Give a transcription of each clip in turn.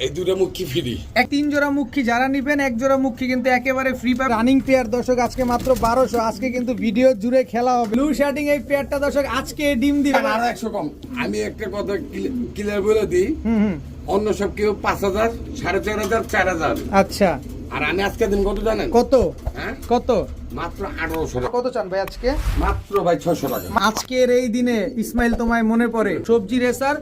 এই দুটো মুখী ফ্রি। এক তিন জোড়া মুখী যারা নিবেন এক জোড়া মুখী কিন্তু একেবারে ফ্রি পাবে রানিং পেয়ার দর্শক আজকে মাত্র বারোশো। আজকে কিন্তু ভিডিও জুড়ে খেলা হবে। ব্লু শার্টিং এই পেয়ারটা দর্শক আজকে ডিম দিবে আরও একশো কম। আমি একটা কথা ক্লিয়ার বলে দিই। হুম হুম। অন্য সব কেউ পাঁচ হাজার সাড়ে চার হাজার চার হাজার। আচ্ছা। আর আমি আজকে দিন কত জানেন? কত? হ্যাঁ? কত? মাত্র আঠারোশো টাকা। কত চান ভাই আজকে? মাত্র ভাই ছশো টাকা। আজকের এই দিনে ইসমাইল তোমায় মনে পড়ে। সবজি রেসার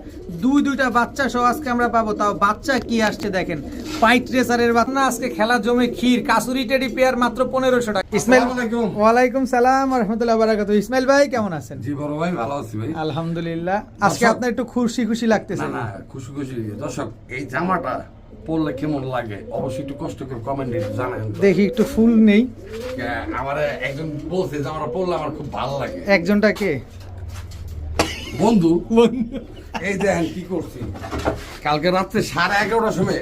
দুই দুইটা বাচ্চা সহ আজকে আমরা পাবো। তাও বাচ্চা কি আসছে দেখেন। ফাইট রেসারের বাচ্চা। আজকে খেলা জমে ক্ষীর কাসুরি টেডি পেয়ার মাত্র পনেরোশো টাকা। ইসমাইল আসসালামু ওয়ালাইকুম সালাম রহমতুল্লাহ বারাকাতু ইসমাইল ভাই কেমন আছেন? জি বড় ভাই ভালো আছি ভাই। আলহামদুলিল্লাহ। আজকে আপনার একটু খুশি খুশি লাগতেছে না না? খুশি খুশি। দর্শক এই জামাটা পরলে কেমন লাগে? অবশ্যই একটু কষ্ট করে কমেন্টে জানান দেখি একটু ফুল নেই। আমার একজন বলছে জামাটা পরলে আমার খুব ভালো লাগে। একজনটা কে? বন্ধু এই দেখেন কি করছি। কালকে রাত্রে সাড়ে এগারোটার সময়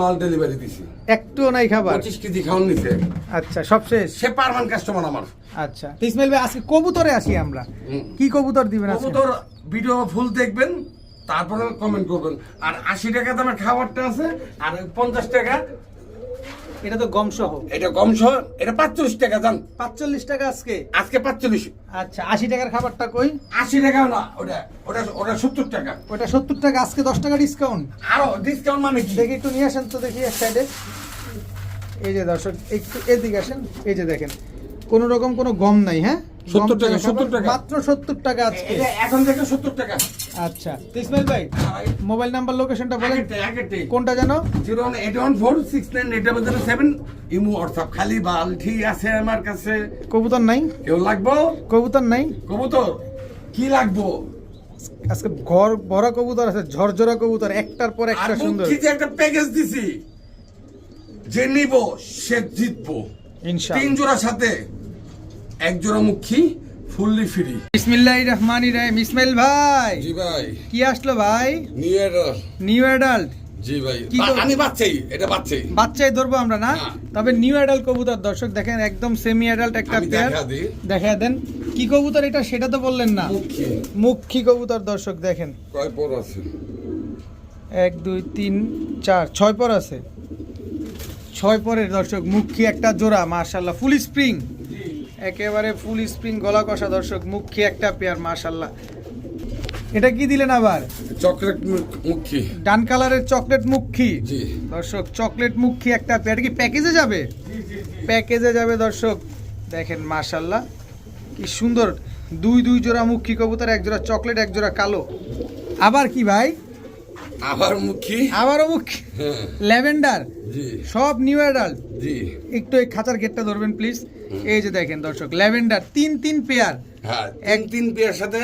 মাল ডেলিভারি দিছি। একটুও নাই খাবার? পঁচিশ কেজি খাওয়ান নিছে আচ্ছা সব শেষ? সে পারমান কাস্টমার আমার। আচ্ছা। ইসমাইল ভাই আজকে কবুতরে আসি আমরা। কি কবুতর দিবেন কবুতর ভিডিও ফুল দেখবেন। তারপরে কমেন্ট করবেন। আর আশি টাকা দামের খাবারটা আছে আর পঞ্চাশ টাকা এটা তো গম সহ এটা কম সহ এটা পাঁচচল্লিশ টাকা জান পাঁচচল্লিশ টাকা আজকে? আজকে পাঁচচল্লিশ। আচ্ছা আশি টাকার খাবারটা কই? আশি টাকা না ওটা ওটা ওটা সত্তর টাকা। ওটা সত্তর টাকা আজকে দশ টাকা ডিসকাউন্ট আরও ডিসকাউন্ট মানে কি? দেখি একটু নিয়ে আসেন তো দেখি এক সাইডে এই যে দর্শক একটু এদিকে আসেন এই যে দেখেন। কোন রকম কোনো গম নাই হ্যাঁ? 70 টাকা, সত্তর টাকা। মাত্র সত্তর টাকা আজকে। এখন থেকে সত্তর টাকা। আচ্ছা। ইসমাইল ভাই মোবাইল নাম্বার লোকেশনটা বলেন। কোনটা জানো zero one eight one four six nine eight double zero seven. Imo WhatsApp খালি বাল ঠিক আছে আমার কাছে। কবুতর নাই? কেউ লাগবো? কবুতর নাই? কবুতর কি লাগবো? আজকে ঘর ভরা কবুতর আছে ঝরঝরা কবুতর একটার পর একটা সুন্দর। যে একটা প্যাকেজ দিছি। যে নিব সে জিতবো। তিন জোড়া সাথে। এক জোড়া মুখী ফুললি ফ্রি বিসমিল্লাহির রহমানির রহিম। ইসমাইল ভাই জি ভাই। কি আসলো ভাই? নিউ ইয়ার নিউ অ্যাডাল্ট জি ভাই। আমি বাচ্চাই এটা বাচ্চাই। বাচ্চাই ধরবো আমরা না। তবে নিউ অ্যাডাল্ট কবুতর দর্শক দেখেন একদম সেমি অ্যাডাল্ট একটা পেয়ার দেখা দেন। কি কবুতর এটা সেটা তো বললেন না। মুখী। কবুতর দর্শক দেখেন। কয় পর আছে? এক দুই তিন চার ছয় পর আছে। ছয় পরের দর্শক মুখী একটা জোড়া মার্শাল্লাহ ফুল স্প্রিং একেবারে ফুল স্প্রিং গলা কষা দর্শক মুখী একটা পেয়ার মার্শাল্লাহ এটা কি দিলেন আবার? চকলেট মুখী। ডান কালারের চকলেট মুখী। জি। দর্শক চকলেট মুখী একটা পেয়ার কি প্যাকেজে যাবে? প্যাকেজে যাবে দর্শক। দেখেন মাশাল্লাহ কি সুন্দর। দুই দুই জোড়া মুখী কবুতর এক জোড়া চকলেট এক জোড়া কালো। আবার কি ভাই? আবার মুখী? আবারও মুখী? ল্যাভেন্ডার জি। সব নিউ অ্যাডাল্ট জি। একটু এই খাঁচার গেটটা ধরবেন প্লিজ এই যে দেখেন দর্শক ল্যাভেন্ডার তিন তিন পেয়ার। হ্যাঁ এক তিন পেয়ার সাথে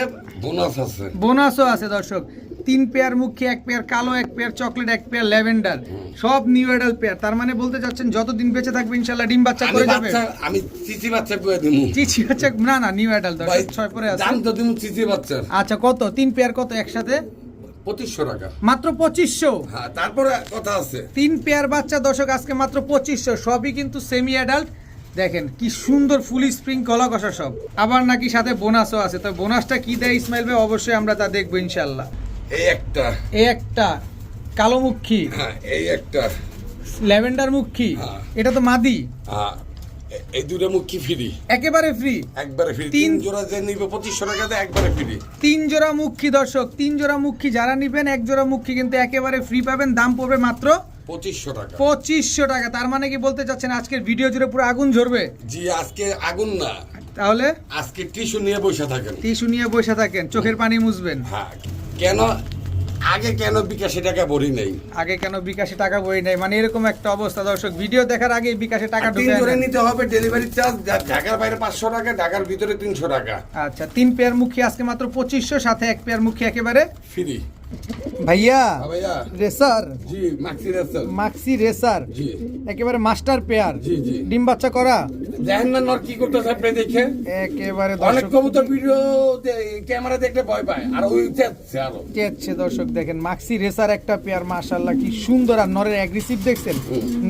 বোনাস আছে। বোনাসও আছে দর্শক। তিন পেয়ার মুখী এক পেয়ার কালো এক পেয়ার চকলেট এক পেয়ার ল্যাভেন্ডার। সব নিউ অ্যাডাল্ট পেয়ার তার মানে বলতে চাচ্ছেন যতদিন বেঁচে থাকবে ইনশাল্লাহ ডিম বাচ্চা করে যাবে। আমি চিচি বাচ্চা করে দিমু। চিচি হচ্ছে না না নিউ ভাই দর্শক ছয় পরে আছে। দাম তো দিমু চিচি বাচ্চার। আচ্ছা কত? তিন পেয়ার কত একসাথে? পঁচিশশো টাকা। মাত্র পঁচিশশো। হ্যাঁ তারপরে কথা আছে। তিন পেয়ার বাচ্চা দর্শক আজকে মাত্র পঁচিশশো। সবই কিন্তু সেমি অ্যাডাল্ট দেখেন কি সুন্দর ফুল স্প্রিং কলা কষা সব। আবার নাকি সাথে বোনাসও আছে। তো বোনাসটা কি দেয় ইসমাইল ভাই অবশ্যই আমরা তা দেখব ইনশাল্লাহ এই একটা। এই একটা কালো মুখী। হ্যাঁ এই একটা। ল্যাভেন্ডার মুখী। হ্যাঁ। এটা তো মাদি। হ্যাঁ, এই দুটো মুখী ফ্রি একেবারে ফ্রি একবারে ফ্রি তিন- জোড়া যে নিবে পঁচিশশো টাকাতে একবারে ফ্রি তিন জোড়া মুখী দর্শক তিন জোড়া মুখী যারা নিবেন এক জোড়া মুখী কিন্তু একেবারে ফ্রি পাবেন। দাম পড়বে মাত্র পঁচিশশো টাকা। তার মানে কি বলতে চাচ্ছেন আজকের ভিডিও জুড়ে পুরো আগুন ঝরবে? জি আজকে আগুন না। তাহলে? আজকে টিস্যু নিয়ে বসে থাকেন। টিস্যু নিয়ে বসে থাকেন চোখের পানি মুছবেন। হ্যাঁ কেন? আগে কেন বিকাশে টাকা ভরি নেই? আগে কেন বিকাশে টাকা নেই? মানে এরকম একটা অবস্থা দর্শক ভিডিও দেখার আগে বিকাশে টাকা ঢুকে জোড়া নিতে হবে ডেলিভারি চার্জ ঢাকার বাইরে পাঁচশো টাকা ঢাকার ভিতরে তিনশো টাকা। আচ্ছা তিন পেয়ার মুখী আজকে মাত্র পঁচিশশো সাথে এক পেয়ার মুখী একেবারে ফ্রি ভাইয়া হ্যাঁ রেসার? জি মাক্সি মাক্সি রেসার। জি। একেবারে মাস্টার পেয়ার। জি, জি। ডিম বাচ্চা করা? দেখেন না নর কি করতেছে আপনি দেখে একেবারে অনেক কবুতর ভিডিও ক্যামেরা দেখলে ভয় পায় আর ওই চেচ্ছে আরও। চেয়েছে দর্শক দেখেন মাক্সি রেসার একটা পেয়ার মাশাল্লাহ কি সুন্দর আর নরের অ্যাগ্রেসিভ দেখছেন?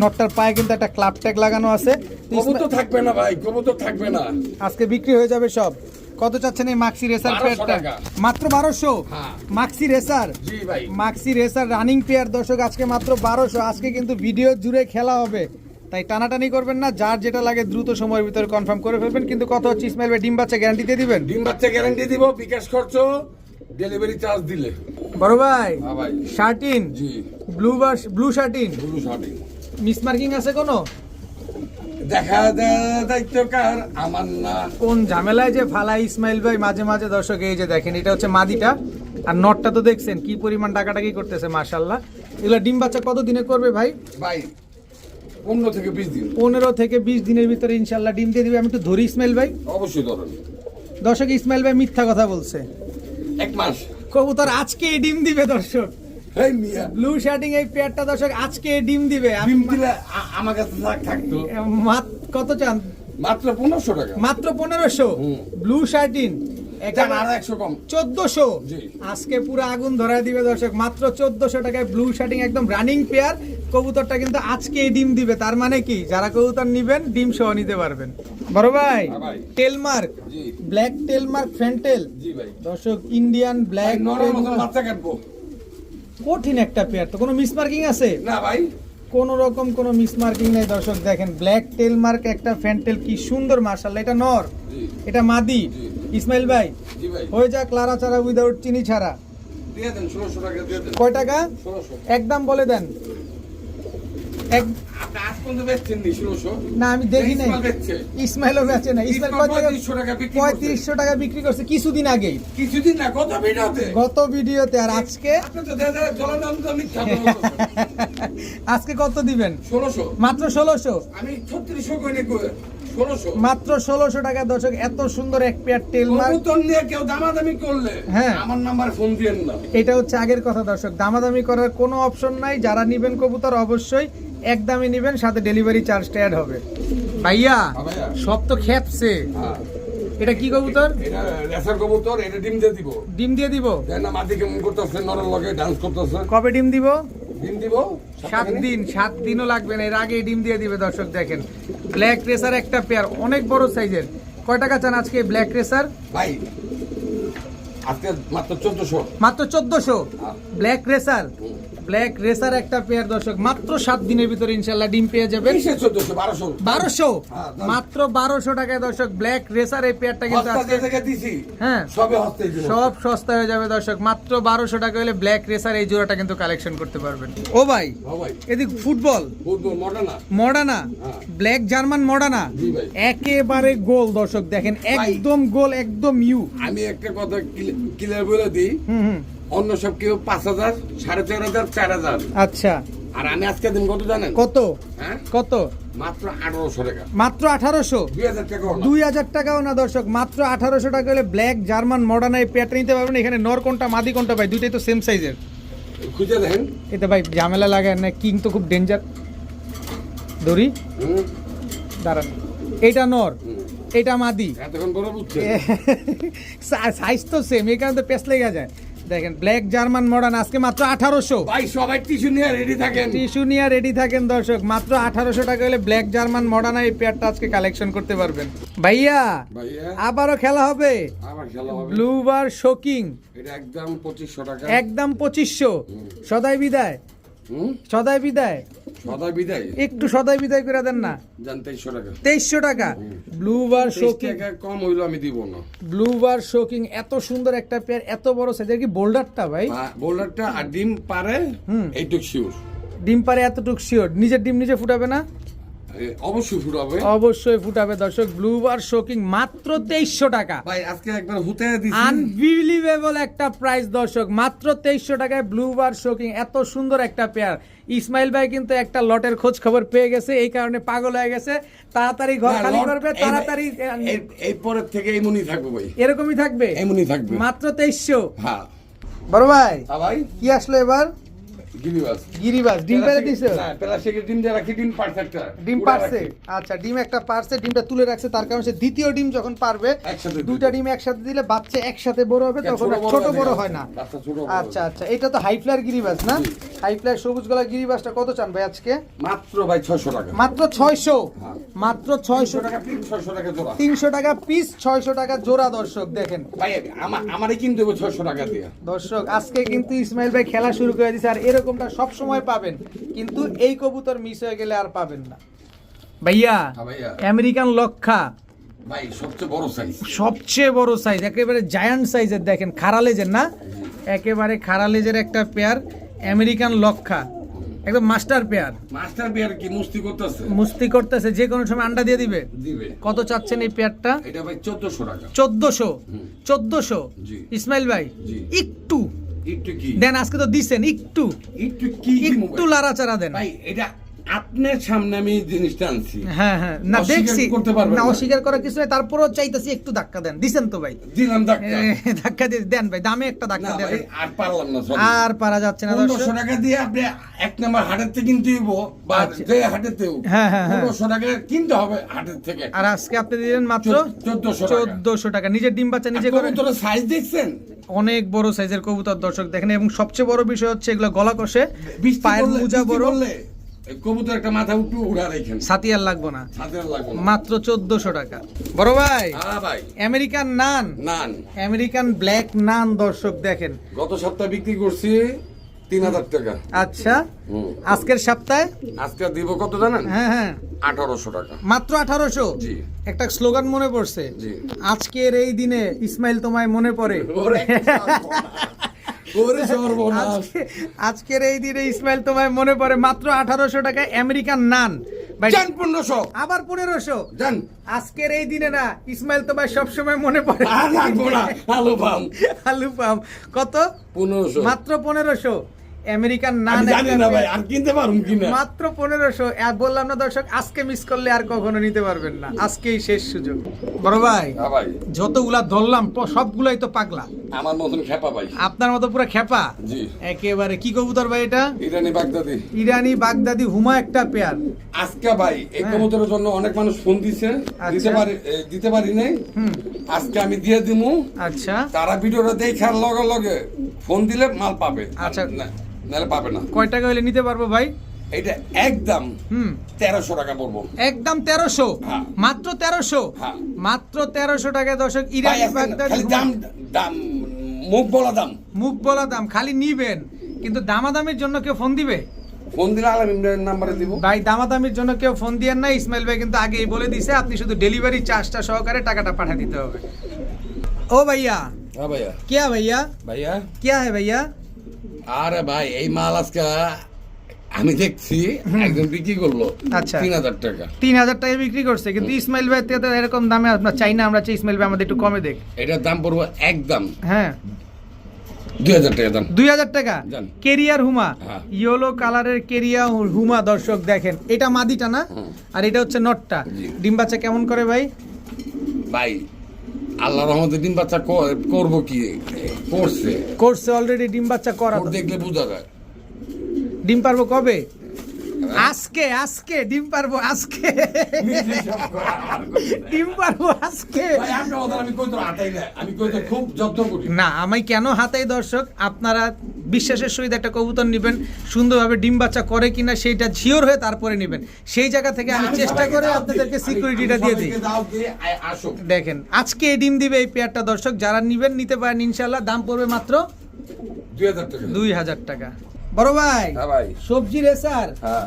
নটটার পায়ে কিন্তু একটা ক্লাব ট্যাগ লাগানো আছে। কবুতর থাকবে না ভাই কবুতর থাকবে না। আজকে বিক্রি হয়ে যাবে সব। কত চাচ্ছেন এই মাক্সি রেসার পেয়ারটা মাত্র বারোশো। মাক্সি রেসার ভাই। মাক্সি রেসার রানিং পেয়ার দর্শক আজকে মাত্র বারোশো। আজকে কিন্তু ভিডিও জুড়ে খেলা হবে। তাই টানাটানি করবেন না যার যেটা লাগে দ্রুত সময়ের ভিতরে কনফার্ম করে ফেলবেন। কিন্তু কত হচ্ছে ইসমাইল ভাই ডিম বাচ্চা গ্যারান্টি দিয়ে দিবেন? ডিম বাচ্চা গ্যারান্টি দিব বিকাশ খরচ ডেলিভারি চার্জ দিলে। বড় ভাই হ্যাঁ শার্টিন? জি। ব্লু বাস ব্লু শার্টিন? ব্লু শার্টিং মিস মার্কিং আছে কোনো? দেখা দায়িত্ব কার আমার না। কোন ঝামেলায় যে ইসমাইল ভাই মাঝে মাঝে দর্শক এই যে দেখেন এটা হচ্ছে মাদিটা। আর নটটা তো দেখছেন কি পরিমাণ করতেছে মাশাল্লাহ এগুলো ডিম বাচ্চা কত দিনে করবে ভাই? ভাই পনেরো থেকে বিশ দিন। পনেরো থেকে বিশ দিনের ভিতরে ইনশাল্লাহ ডিম দিয়ে দিবে। আমি একটু ধরি ইসমাইল ভাই। অবশ্যই ধরেন। দর্শক ইসমাইল ভাই মিথ্যা কথা বলছে। এক মাস। কবুতর আজকে ডিম দিবে দর্শক। মিয়া। ব্লু শার্টিং এই পেয়ারটা দর্শক আজকে ডিম দিবে। ডিম দিলে আ- আমার কাছে থাকতো মাত- কত চান? মাত্র পনেরোশো টাকা। মাত্র পনেরোশো? ব্লু শার্টিন চোদ্দশো? আজকে পুরো আগুন ধরায় দিবে দর্শক। মাত্র চোদ্দশো টাকায় ব্লু শার্টিং একদম রানিং পেয়ার কবুতরটা কিন্তু আজকে ডিম দিবে। তার মানে কি? যারা কবুতর নিবেন ডিম সহ নিতে পারবেন। বড় ভাই টেলমার্ক ব্ল্যাক টেলমার্ক ফ্যান্টেল দর্শক ইন্ডিয়ান ব্ল্যাক বাচ্চা কাটবো। কঠিন একটা পেয়ার তো। কোনো মিসমার্কিং আছে? না ভাই। কোন রকম কোনো মিসমার্কিং নাই দর্শক দেখেন ব্ল্যাক টেল মার্ক একটা ফ্যান্টেল কি সুন্দর মার্শাল এটা নর এটা মাদি। ইসমাইল ভাই হয়ে যাক লারা ছাড়া উইদাউট চিনি ছাড়া। কয় টাকা? একদম বলে দেন এক আপনি আজ পর্যন্ত বেচছেন নি? ষোলোশো না আমি দেখি নাই। ইসমাইলও বেচে না ইসমাইল টাকা পঁয়ত্রিশশো টাকা বিক্রি করছে। পঁয়ত্রিশশো টাকা বিক্রি করছে কিছুদিন আগেই কিছুদিন না কত ভিডিওতে? গত ভিডিওতে আর আজকে? কত দিবেন? ষোলোশো। মাত্র ষোলোশো? আমি ছত্রিশশো মাত্র ষোলোশো টাকা দর্শক এত সুন্দর এক পেয়ার নিয়ে কেউ দামাদামি করলে হ্যাঁ। আমার নাম্বার ফোন দিয়েন না। এটা হচ্ছে আগের কথা দর্শক। দামাদামি করার কোনো অপশন নাই। যারা নিবেন কবুতর অবশ্যই এক দামে নিবেন সাথে ডেলিভারি চার্জটা অ্যাড হবে। ভাইয়া হ্যাঁ সব তো খেপছে হ্যাঁ। এটা কি কবুতর? এটা কবুতর এটা ডিম দিয়ে দিব। ডিম দিয়ে দিব? দেন মাটি কেমন করতেছে নরের লগে ডান্স করতেছে। কবে ডিম দিব? ডিম দিব। সাত দিন সাত দিনও লাগবে না এর আগে ডিম দিয়ে দিবে দর্শক দেখেন। ব্ল্যাক রেসার একটা পেয়ার অনেক বড় সাইজের কয় টাকা চান আজকে ব্ল্যাক রেসার ভাই আজকে মাত্র চোদ্দশো। মাত্র চোদ্দশো। ব্ল্যাক রেসার ব্ল্যাক রেসার একটা পেয়ার দর্শক মাত্র সাত দিনের ভিতরে ইনশাল্লাহ ডিম পেয়ে যাবেন। বারোশো। হ্যাঁ। মাত্র বারোশো টাকায় দর্শক ব্ল্যাক রেসার এই পেয়ারটা কিন্তু হ্যাঁ। সবে সস্তা হয়ে যাবে দর্শক। মাত্র বারোশো টাকা হলে ব্ল্যাক রেসার এই জোড়াটা কিন্তু কালেকশন করতে পারবেন। ও ভাই এদিক football Modena. Black German Modena একেবারে গোল দর্শক দেখেন একদম গোল একদম ইউ। আমি একটা কথা ক্লিয়ার বলে দিই। হুম হুম। অন্য সব কেউ পাঁচ হাজার সাড়ে চার হাজার চার হাজার। আচ্ছা। আর আমি আজকে দিন কত জানেন? কত? হ্যাঁ? কত? মাত্র আঠারোশো টাকা। মাত্র আঠারোশো? দুই হাজার টাকাও না দর্শক। মাত্র আঠারোশো টাকা হলে ব্ল্যাক জার্মান মডার্ন এই পেয়ারটা নিতে পারবেন। এখানে নর কোনটা মাদি কোনটা ভাই? দুইটাই তো সেম সাইজের খুঁজে দেখেন। এতে ভাই ঝামেলা লাগে না কিং তো খুব ডেঞ্জার দড়ি? দাঁড়ান। এইটা নর। এইটা মাদি। সাইজ তো সেম এই কারণে তো পেস লেগে যায়। দেখেন ব্ল্যাক জার্মান মডার্ন আজকে মাত্র আঠারোশো। ভাই সবাই টিস্যু নিয়ে রেডি থাকেন। টিস্যু নিয়ে রেডি থাকেন দর্শক। মাত্র আঠারোশো টাকা হলে ব্ল্যাক জার্মান মডার্ন এই পেয়ারটা আজকে কালেকশন করতে পারবেন। ভাইয়া আবারও খেলা হবে। আবার খেলা হবে। ব্লু বার শোকিং একদম পঁচিশশো টাকা। একদম পঁচিশশো। সদাই বিদায়। সদাই বিদায়। সদা বিদায়? একটু সদাই বিদায় করে দেন না। জান তেইশশো টাকা। ব্লুবার টাকা। শোকিং টাকা কম হইল আমি দিব না। ব্লুবার শোকিং এত সুন্দর একটা পেয়ার এত বড় সাইজের কি বোল্ডারটা ভাই? বোল্ডারটা আর ডিম পারে হুম। এইটুক শিওর ডিম পারে এতটুক শিওর নিজের ডিম নিজে ফুটাবে না? অবশ্যই ফুটাবে। অবশ্যই ফুটাবে দর্শক। ব্লু বার শোকিং মাত্র তেইশশো টাকা। ভাই আজকে একবার হুতে দিছি। আনবিলিভেবল একটা প্রাইস দর্শক। মাত্র তেইশশো টাকায় ব্লু বার শোকিং এত সুন্দর একটা পেয়ার ইসমাইল ভাই কিন্তু একটা লটের খোঁজ খবর পেয়ে গেছে এই কারণে পাগল হয়ে গেছে। তাড়াতাড়ি ঘর খালি করবে তাড়াতাড়ি এই- এই পরের থেকে এমনই থাকবে ভাই। এরকমই থাকবে? এমনই থাকবে। মাত্র তেইশশো। হ্যাঁ। বড় ভাই হ্যাঁ ভাই। কি আসলো এবার? গিরিবাস গিরিবাস ডিম পেড়ে দিছে? না প্লাস্টিকের ডিম দিয়ে রাখি ডিম পারছে একটা। ডিম পারছে? আচ্ছা ডিম একটা পারছে ডিমটা তুলে রাখছে তার কারণে সে দ্বিতীয় ডিম যখন পারবে একসাথে ডিম একসাথে দিলে বাচ্চা একসাথে বড় হবে তখন ছোট বড় হয় না। বাচ্চা ছোট বড় আচ্ছা আচ্ছা এটা তো হাই ফ্লায়ার গিরিবাস না? হাই ফ্লায়ার সবুজ গলা গিরিবাসটা কত চান ভাই আজকে? মাত্র ভাই ছয়শো টাকা। মাত্র ছয়শো? হ্যাঁ। মাত্র ছয়শো ছয়শো টাকা পিস ছয়শো টাকা জোড়া। তিনশো টাকা পিস ছয়শো টাকা জোড়া দর্শক দেখেন। ভাই আমার আমারই কিনতে হবে ছয়শো টাকা দিয়ে। দর্শক আজকে কিন্তু ইসমাইল ভাই খেলা শুরু করে দিয়েছে আর এরকমটা সব সময় পাবেন কিন্তু এই কবুতর মিস হয়ে গেলে আর পাবেন না। ভাইয়া হ্যাঁ আমেরিকান লক্ষা। ভাই সবচেয়ে বড় সাইজ সবচেয়ে বড় সাইজ একেবারে জায়ান্ট সাইজের দেখেন খারালেজের না? একেবারে খারালেজের একটা পেয়ার আমেরিকান লক্ষা একদম মাস্টার পেয়ার মাস্টার বিয়ার কি মুস্তি করতেছে? মুস্তি করতেছে যে কোনো সময় আন্ডা দিয়ে দিবে। দিবে। কত চাচ্ছেন এই পেয়ারটা এটা ভাই চোদ্দশো টাকা। চোদ্দশো হুম। চোদ্দশো। জি। ইসমাইল ভাই। একটু। দেন আজকে তো দিছেন একটু। একটু কি একটু? লাড়াচাড়া দেন। ভাই এটা আপনার সামনে আমি জিনিসটা আনছি। হ্যাঁ হ্যাঁ। না দেখছি। করতে পারবেন না। অস্বীকার করার কিছু নাই। তারপরেও চাইতেছি একটু ধাক্কা দেন। দিছেন তো ভাই। দিলাম ধাক্কা। ধাক্কা দিয়ে দেন ভাই। দামে একটা ধাক্কা দেন। আর পারলাম না। আর পারা যাচ্ছে না টাকা দিয়ে আপনি এক নম্বর হাটের থেকে কিনতে হইব বা আচ্ছা। যে হাটেতেও হ্যাঁ, হ্যাঁ, হ্যাঁ। পনেরোশো টাকা কিনতে হবে হাটের থেকে আর আজকে আপনি দিলেন মাত্র চোদ্দশো টাকা। চোদ্দশো টাকা। নিজের ডিম বাচ্চা নিজে করে সাইজ দেখছেন? অনেক বড় সাইজের কবুতর দর্শক। দেখেন এবং সবচেয়ে বড় বিষয় হচ্ছে এগুলো গলা কষে পায়ের মোজা বড়। কবুতর একটা মাথা উঠু উড়া রেখেন ছাতি আর লাগবো না। সাথে আর লাগবে না। মাত্র চোদ্দশো টাকা। বড় ভাই হ্যাঁ ভাই। American nun. Nun. American black nun দর্শক দেখেন। গত সপ্তাহে বিক্রি করছি তিন হাজার টাকা। আচ্ছা। আজকের সপ্তাহে? আজকে দিব কত জানেন? হ্যাঁ হ্যাঁ। আঠারোশো টাকা। মাত্র আঠারোশো? জি। একটা স্লোগান মনে পড়ছে। জি। আজকের এই দিনে ইসমাইল তোমায় মনে পড়ে। ওরে ওরে সর্বনাশ আজকের এই দিনে ইসমাইল তোমায় মনে পড়ে মাত্র আঠারোশো টাকায় আমেরিকান নান। জান আবার পনেরোশো। জান। আজকের এই দিনে না ইসমাইল তোমায় সবসময় মনে পড়ে। আর লাগবো না আলু পাম। আলু পাম। কত? পনেরোশো। মাত্র পনেরোশো। আমেরিকান আমি জানি না ভাই আর কিনতে পারুম কিনা? মাত্র পনেরোশো বললাম না দর্শক আজকে মিস করলে আর কখনো নিতে পারবেন না। আজকেই শেষ সুযোগ। বড় ভাই হ্যাঁ ভাই। যতগুলা ধরলাম সবগুলাই তো পাগলা। আমার মতন খেপা ভাই। আপনার মতো পুরো খেপা জি। একেবারে কি কবুতর ভাই এটা? ইরানি বাগদাদি। ইরানি বাগদাদি হুমা একটা পেয়ার। আজকে ভাই এই হ্যাঁ। কবুতরের জন্য অনেক মানুষ ফোন দিছে। আচ্ছা। দিতে পারি দিতে পারি নাই। আজকে আমি দিয়ে দিমু। আচ্ছা। তারা ভিডিওটা দেখার লগে লগে ফোন দিলে মাল পাবে। আচ্ছা। নাহলে পাবে না। কয় টাকা হলে নিতে পারব ভাই? এটা একদম হুম। তেরোশো টাকা পড়ব একদম তেরোশো? হ্যাঁ। মাত্র তেরোশো? হ্যাঁ। মাত্র তেরোশো টাকা দশক ইরানি দাম দাম মুখ বলা দাম। মুখ বলা দাম খালি নিবেন। কিন্তু দামাদামির জন্য কেউ ফোন দিবে? ফোন দিলে আলম ইমরানের নাম্বারে দিব। ভাই দামাদামির জন্য কেউ ফোন দিয়েন না। ইসমাইল ভাই কিন্তু আগেই বলে দিছে আপনি শুধু ডেলিভারি চার্জটা সহকারে টাকাটা পাঠা দিতে হবে। ও ভাইয়া। হ্যাঁ ভাইয়া। কে ভাইয়া? ভাইয়া। কে হ্যাঁ ভাইয়া? আরে ভাই এই মাল আজকে আমি দেখছি একজন বিক্রি করল আচ্ছা। তিন হাজার টাকা। তিন হাজার টাকা বিক্রি করছে কিন্তু ইসমাইল ভাই তো এরকম দামে আমরা চাই না আমরা চাই ইসমাইল ভাই আমাদের একটু কমে দেখ। এটার দাম পড়ব একদম। হ্যাঁ। দুই হাজার টাকা। কেরিয়ার হুমা। হ্যাঁ। ইয়েলো কালারের হুমা দর্শক দেখেন। এটা মাদিটা না? আর এটা হচ্ছে নটটা। জি। ডিম বাচ্চা কেমন করে ভাই? ভাই আল্লাহ রহমতে ডিম বাচ্চা করব কি? করছে। করছে অলরেডি ডিম বাচ্চা করা দেখলে বোঝা যায়। ডিম পারব কবে? আজকে আজকে ডিম পারব আজকে। ডিম পারব আজকে। না। আমি কেন হাতাই দর্শক? আপনারা বিশ্বাসের সহিত একটা কবুতর নেবেন সুন্দরভাবে ডিম বাচ্চা করে কিনা সেইটা ঝিওর হয়ে তারপরে নেবেন। সেই জায়গা থেকে আমি চেষ্টা করে আপনাদেরকে সিকিউরিটিটা দিয়ে দিই। দেখেন আজকে এই ডিম দিবে এই পেয়ারটা দর্শক যারা নিবেন নিতে পারেন ইনশাল্লাহ দাম পড়বে মাত্র দুই হাজার টাকা। বড় ভাই হ্যাঁ ভাই। সবজি রেসার হ্যাঁ।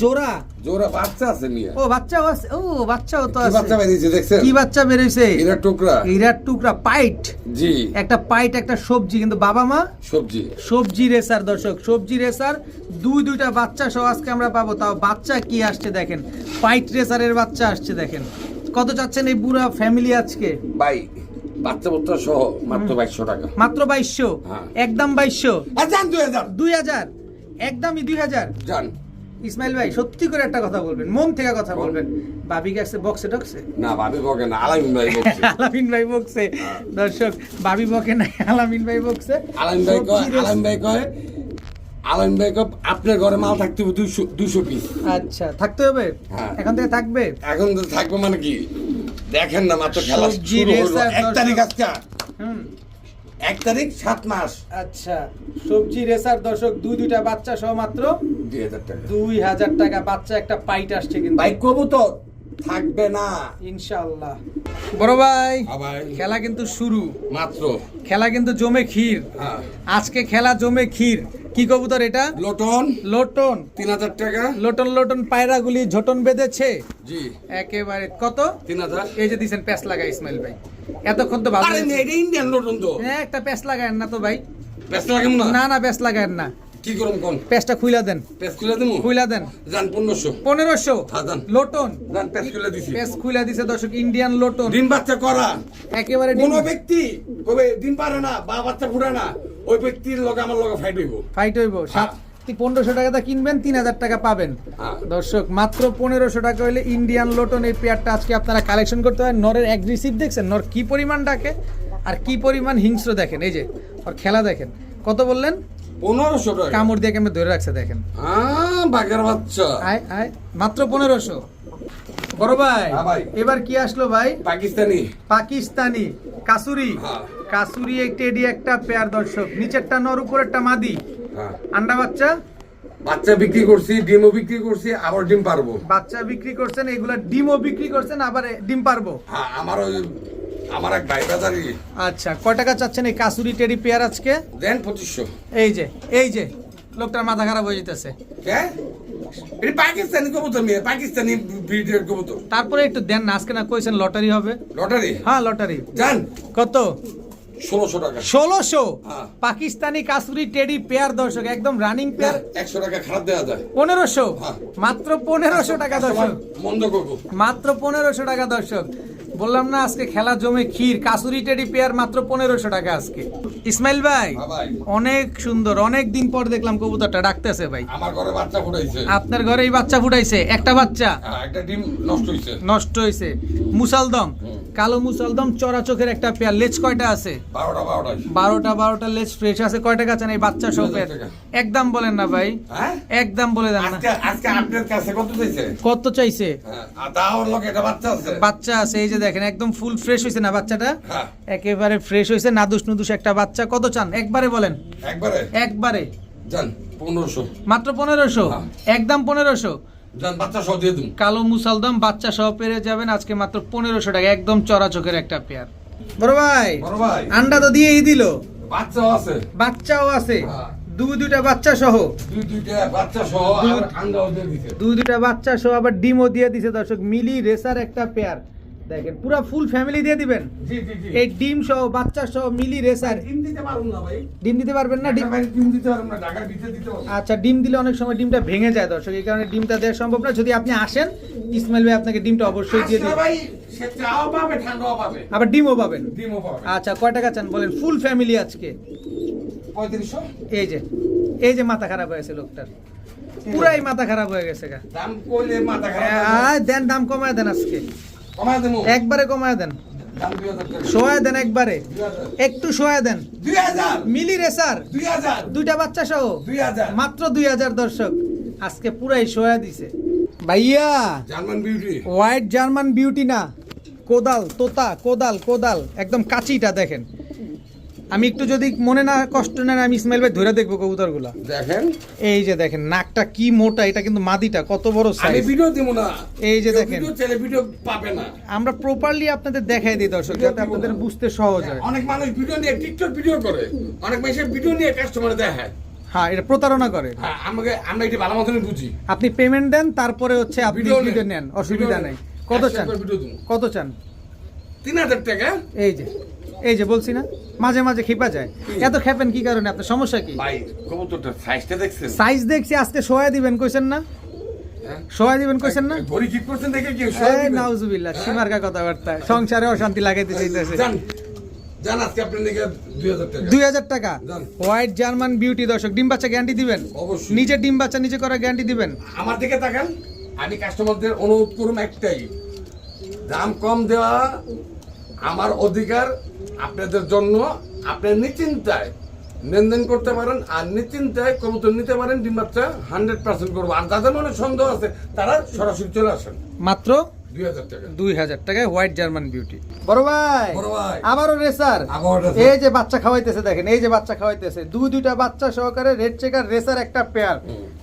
জোড়া। জোড়া বাচ্চা আছে নিয়ে। ও বাচ্চাও আছে। ও বাচ্চাও তো কি বাচ্চা বেরিয়েছে দেখছেন? কি বাচ্চা বেরোইছে এরা টুকরা। টুকরা পাইট। জি। একটা পাইট একটা সবজি কিন্তু বাবা মা? সবজি। সবজি রেসার দর্শক সবজি রেসার দুই দুইটা বাচ্চা সহ আজকে আমরা পাবো। তাও বাচ্চা কি আসছে দেখেন। পাইট রেসারের বাচ্চা আসছে দেখেন। কত চাচ্ছেন এই বুড়া ফ্যামিলি আজকে? ভাই বাচ্চা সহ মাত্র বাইশশো টাকা। মাত্র বাইশশো? হ্যাঁ। একদম বাইশশো? দুই হাজার। দুই হাজার? একদমই দুই হাজার? ইসমাইল ভাই সত্যি করে একটা কথা বলবেন মন থেকে কথা বলবেন। গেছে বক্সে টক্সে না ভাবি বকে না আলামিন ভাই বকছে। আলামিন ভাই বকছে। দর্শক বাবি বকে নাই আলামিন ভাই বকছে। আলামিন ভাই কয় আলামিন ভাই কয় বেকআপ আপনার ঘরে মাল থাকতে হবে দুইশো দুইশো পিস আচ্ছা থাকতে হবে? হ্যাঁ। এখন থেকে থাকবে? এখন তো থাকবে মানে কি? দেখেন না মাত্র খেলা শুরু হলো। এক তারিখ আজকে। এক তারিখ সাত মাস। আচ্ছা সবজি রেসার দর্শক দুই দুইটা বাচ্চা সহ মাত্র দুই হাজার টাকা। দুই হাজার টাকা বাচ্চা একটা পাইট আসছে কিন্তু। বাইক করব তো থাকবে না। ইনশাআল্লাহ। বড় ভাই। খেলা কিন্তু শুরু। মাত্র। খেলা কিন্তু জমে ক্ষীর। হ্যাঁ। আজকে খেলা জমে ক্ষীর। কি কবুতর এটা? লোটন। লোটন। তিন হাজার টাকা। লোটন লোটন পায়রাগুলি ঝোটন বেঁধেছে? জি। একেবারে কত? তিন হাজার। এই যে দিছেন প্যাস লাগা ইসমাইল ভাই। এতক্ষণ তো ভালো এটা ইন্ডিয়ান লোটন তো। হ্যাঁ, একটা প্যাস লাগায়েন না তো ভাই। লাগে না? না না প্যাস লাগায়েন না। কি করুন কোন? প্যাসটা খুইলা দেন। পেস খুইলা দেন। যান পনেরোশো। পনেরোশো? হ্যাঁ, দেন। লোটন? যান পেস খুলে দিছি। প্যাস খুইলা দিছে দর্শক ইন্ডিয়ান লোটন। ডিম বাচ্চা করা। একেবারে কোন ব্যক্তি কবে ডিম পারে না বা বাচ্চা ফুটে না। ওই ব্যক্তির লগে আমার লগে ফাইট হইব। ফাইট হইব। সাত পনেরোশো টাকাটা কিনবেন তিন হাজার টাকা পাবেন। হ্যাঁ। দর্শক মাত্র পনেরোশো টাকা হলে ইন্ডিয়ান লোটন এই পেয়ারটা আজকে আপনারা কালেকশন করতে হয়। নরের অ্যাগ্রেসিভ দেখছেন? নর কি পরিমাণ ডাকে? আর কি পরিমাণ হিংস্র দেখেন? এই যে ওর খেলা দেখেন। কত বললেন? পনেরোশো টাকা। কামড় দিয়ে কেমন ধরে রাখছে দেখেন। হ্যাঁ বাঘের বাচ্চা। আয় আয়। মাত্র পনেরোশো। বড় ভাই হ্যাঁ এবার কি আসলো ভাই? পাকিস্তানি। পাকিস্তানি কাসুরি। হ্যাঁ। কাসুরি টেডি একটা পেয়ার দর্শক। নিচেরটা নর উপরেরটা মাদি। হ্যাঁ। আন্ডা বাচ্চা? বাচ্চা বিক্রি করছি ডিমও বিক্রি করছি আবার ডিম পারব। বাচ্চা বিক্রি করছেন এগুলা ডিমও বিক্রি করছেন আবার ডিম পারব? হ্যাঁ আমার ওই আমার এক ভাই বাজারি। আচ্ছা কয় টাকা চাচ্ছেন এই কাসুরি টেডি পেয়ার আজকে? দেন পঁচিশশো। এই যে এই যে লোকটার মাথা খারাপ হয়ে যেতেছে কে? এটা পাকিস্তানি কবুতর মেয়ে পাকিস্তানি ব্রিডের কবুতর। তারপরে একটু দেন না আজকে না কইছেন লটারি হবে। লটারি? হ্যাঁ লটারি। জান। কত? ষোলোশো টাকা। ষোলোশো? হ্যাঁ। পাকিস্তানি কাসুরি টেডি পেয়ার দর্শক একদম রানিং পেয়ার। একশো টাকা খারাপ দেওয়া যায়। পনেরোশো? হ্যাঁ। মাত্র পনেরোশো টাকা দর্শক। মন্দ করব। মাত্র পনেরোশো টাকা দর্শক। বললাম না আজকে খেলা জমে ক্ষীর কাসুরি টেডি পেয়ার মাত্র পনেরোশো টাকা আজকে। ইসমাইল ভাই হ্যাঁ অনেক সুন্দর অনেক দিন পর দেখলাম কবুতরটা ডাকতেছে ভাই। আমার ঘরে বাচ্চা ফুটাইছে। আপনার ঘরে এই বাচ্চা ফুটাইছে একটা বাচ্চা। হ্যাঁ, একটা ডিম নষ্ট হয়েছে নষ্ট হয়েছে মুসালদম কালো মুসালদম চড়া চোখের একটা পেয়ার। লেজ কয়টা আছে? বারোটা বারোটা বারোটা বারোটা লেজ ফ্রেশ আছে। কয়টা চান এই বাচ্চা সহ পেয়ার একদম বলেন না ভাই। হ্যাঁ? একদম বলে দেন না। আজকে আপনার কাছে কত দিয়েছে কত চাইছে? বাচ্চা আছে এই যে দেখেন একদম ফুল ফ্রেশ হয়েছে না বাচ্চাটা? হ্যাঁ। একেবারে ফ্রেশ হয়েছে নাদুস নুদুস একটা বাচ্চা। কত চান? একবারে বলেন। একবারে? একবারে। যান পনেরোশো। মাত্র পনেরোশো? হ্যাঁ। একদম পনেরোশো? কালো মুসালদম বাচ্চা সহ পেরে যাবেন আজকে মাত্র পনেরোশো টাকা একদম চড়া চোখের একটা পেয়ার বড় ভাই বড় ভাই। আন্ডা তো দিয়েই দিল। বাচ্চাও আছে। বাচ্চাও আছে। হ্যাঁ। দুই দুইটা বাচ্চা সহ। দুই দুইটা বাচ্চা সহ দুই দুইটা বাচ্চা সহ আবার ডিমও দিয়ে দিছে দর্শক মিলি রেসার একটা পেয়ার দেখেন পুরো ফুল ফ্যামিলি দিয়ে দিবেন? জি জি জি। এই ডিম সহ বাচ্চা সহ মিলি রেসার ডিম দিতে পারুন না ভাই। ডিম দিতে পারবেন না? ডিম ডিম দিতে পারুন না ঢাকার ভিতরে দিতে পারুন আচ্ছা ডিম দিলে অনেক সময় ডিমটা ভেঙে যায় দর্শক। এই কারণে ডিমটা দেওয়া সম্ভব না। যদি আপনি আসেন ইসমাইল ভাই আপনাকে ডিমটা অবশ্যই দিয়ে আচ্ছা দিবে। ভাই সে চাও পাবে ঠান্ডাও পাবে। আবার ডিমও পাবেন। ডিমও পাবে আচ্ছা কয় টাকা চান বলেন? ফুল ফ্যামিলি আজকে। পঁয়ত্রিশশো? এই যে এই যে মাথা খারাপ হয়েছে লোকটার। পুরাই মাথা খারাপ হয়ে গেছে গা। দাম কইলে মাথা খারাপ দেন দাম কমায় দেন আজকে। কমায় একবারে কমায় দেন। সোয়া দেন একবারে। একটু সোয়া দেন। মিলি রেসার দুই দুইটা বাচ্চা সহ। মাত্র দুই হাজার দর্শক। আজকে পুরাই সোয়া দিছে। ভাইয়া German beauty. White German beauty না। কোদাল তোতা কোদাল কোদাল। একদম কাচিটা দেখেন। আমি একটু যদি মনে না কষ্ট নেন আমি ইসমাইল ভাই ধরে দেখব কবুতরগুলা। দেখেন। এই যে দেখেন নাকটা কি মোটা এটা কিন্তু মাদিটা কত বড় আমি সাইজ ভিডিও দিব না। এই যে দেখেন। ভিডিও চাইলে ভিডিও পাবে না। আমরা প্রপারলি আপনাদের দেখাই দিই দর্শক যাতে আপনাদের বুঝতে সহজ হয়। অনেক মানুষ ভিডিও নিয়ে টিকটক ভিডিও করে। অনেক মানুষের ভিডিও নিয়ে কাস্টমার দেখায়। হ্যাঁ এটা প্রতারণা করে। হ্যাঁ আমাকে আমরা এটি ভালো মতনই বুঝি। আপনি পেমেন্ট দেন তারপরে হচ্ছে আপনি ভিডিও নেন। অসুবিধা নেই। কত চান। কত চান? তিন হাজার টাকা? এই যে। এই যে বলছি না মাঝে মাঝে খেপা যায়। এত খেপেন কি কারণে? আপনার সমস্যা কি? ভাই কবুতরটার সাইজটা দেখছেন? সাইজ দেখছি আজকে সোয়া দিবেন কইছেন না? হ্যাঁ? সোয়া দিবেন কইছেন না? ঘড়ি ঠিক করছেন দেখে কি এই নাউজুবিল্লাহ সীমার্কা কথাবার্তা। সংসারে অশান্তি লাগাইতে চাইতেছে। জান জান আজকে আপনার দিকে দুই হাজার টাকা। হোয়াইট জার্মান বিউটি দর্শক ডিম বাচ্চা গ্যারান্টি দিবেন? অবশ্যই। নিজে ডিম বাচ্চা নিজে করা গ্যারান্টি দিবেন? আমার দিকে তাকান আমি কাস্টমারদের অনুরোধ করুন একটাই। দাম কম দেওয়া আমার অধিকার আপনাদের জন্য আপনার নিশ্চিন্তায় লেনদেন করতে পারেন আর নিশ্চিন্তায় কবুতর নিতে পারেন ডিম হান্ড্রেড পার্সেন্ট করব। আর যাদের মনে সন্দেহ আছে তারা সরাসরি চলে আসেন। মাত্র দুই হাজার দুই হাজার টাকায় হোয়াইট জার্মান বিউটি। বড় ভাই বড় ভাই। আবারও রেসার। এই যে বাচ্চা খাওয়াইতেছে দেখেন এই যে বাচ্চা খাওয়াইতেছে দুই দুইটা বাচ্চা সহকারে রেড চেকার রেসার একটা পেয়ার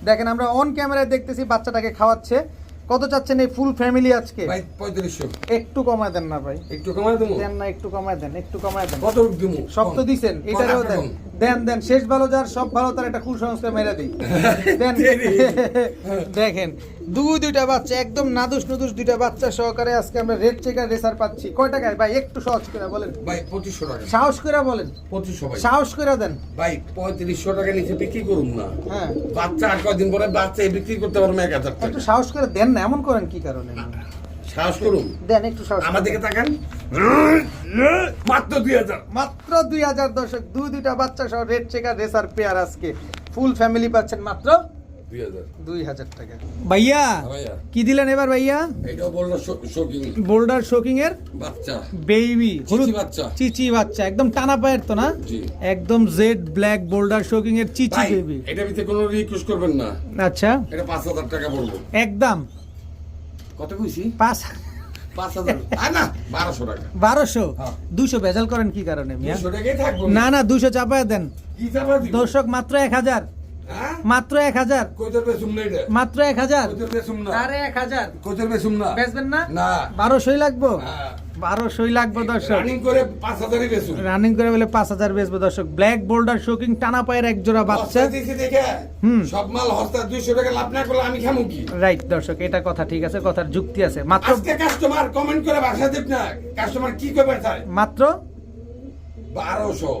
দেখেন আমরা অন ক্যামেরায় দেখতেছি বাচ্চাটাকে খাওয়াচ্ছে। কত চাচ্ছেন এই ফুল ফ্যামিলি আজকে? ভাই পঁয়ত্রিশশো। একটু কমায় দেন না ভাই। একটু কমায় দেন দেন না একটু কমায় দেন একটু কমায় দেন। কত দিব? সব তো দিবেন এটারও দেন। দেন দেন শেষ ভালো যার সব ভালো তার একটা কুসংস্কার মেরে দেই। দেন। দেখেন দুই দুইটা বাচ্চা একদম নাদুস নুদুস দুইটা বাচ্চা সহকারে আজকে আমরা রেড চেকার রেসার পাচ্ছি। কয় টাকায়? ভাই একটু সহজ করে বলেন। ভাই পঁচিশশো টাকা। সাহস করে বলেন। পঁচিশশো ভাই। সাহস করে দেন। ভাই পঁয়ত্রিশশো টাকা নিচে বিক্রি করুন না। হ্যাঁ। বাচ্চা আর কয়দিন পরে বাচ্চা বিক্রি করতে পারব এক হাজার একটু সাহস করে দেন না এমন করেন কি কারণে? সাহস করুন। দেন একটু সাহস করে আমার দিকে তাকান। মাত্র দুই হাজার। মাত্র দুই হাজার দর্শক দুই দুইটা বাচ্চা সহ রেড চেকার রেসার পেয়ার আজকে। ফুল ফ্যামিলি পাচ্ছেন মাত্র দুই হাজার। টাকা। ভাইয়া কি দিলেন এবার ভাইয়া? এটাও বলল শোকিং বোল্ডার শোকিং এর বাচ্চা। বেবি চিচি বাচ্চা। চিচি বাচ্চা একদম টানা পায়ের তো না? একদম জেড ব্ল্যাক বোল্ডার শোকিং এর চিচি বেবি। এটা ভিতরে কোনো রিকোয়েস্ট করবেন না। আচ্ছা। এটা পাঁচ হাজার টাকা বলব। একদম। কত কইছি? পাঁচ বারোশো টাকা। বারোশো? হ্যাঁ। দুশো ভেজাল করেন কি কারণে মিয়া? দুশো টাকাই থাকব। না না দুশো চাপায় দেন। কি দর্শক মাত্র এক হাজার। হ্যাঁ মাত্র এক হাজার। মাত্র এক হাজার। আরে এক হাজার। বেচবেন না? না। বারোশোই লাগবো? হ্যাঁ। বারোশোই লাগবে দর্শক। রানিং করে পাঁচ হাজারই বেসুম রানিং করে বলে পাঁচ হাজার বেচবো দর্শক। ব্ল্যাক বোল্ডার শোকিং টানা পায়ের এক জোড়া বাচ্চা। হস্তা দিছি দেখে। হুম। সব মাল হস্তা দুইশো টাকা লাভ না করলে আমি খামু কি? রাইট দর্শক এটা কথা ঠিক আছে কথার যুক্তি আছে। মাত্র কাস্টমার কমেন্ট করে বাসা দেব না। কাস্টমার কি করবে মাত্র বারোশো।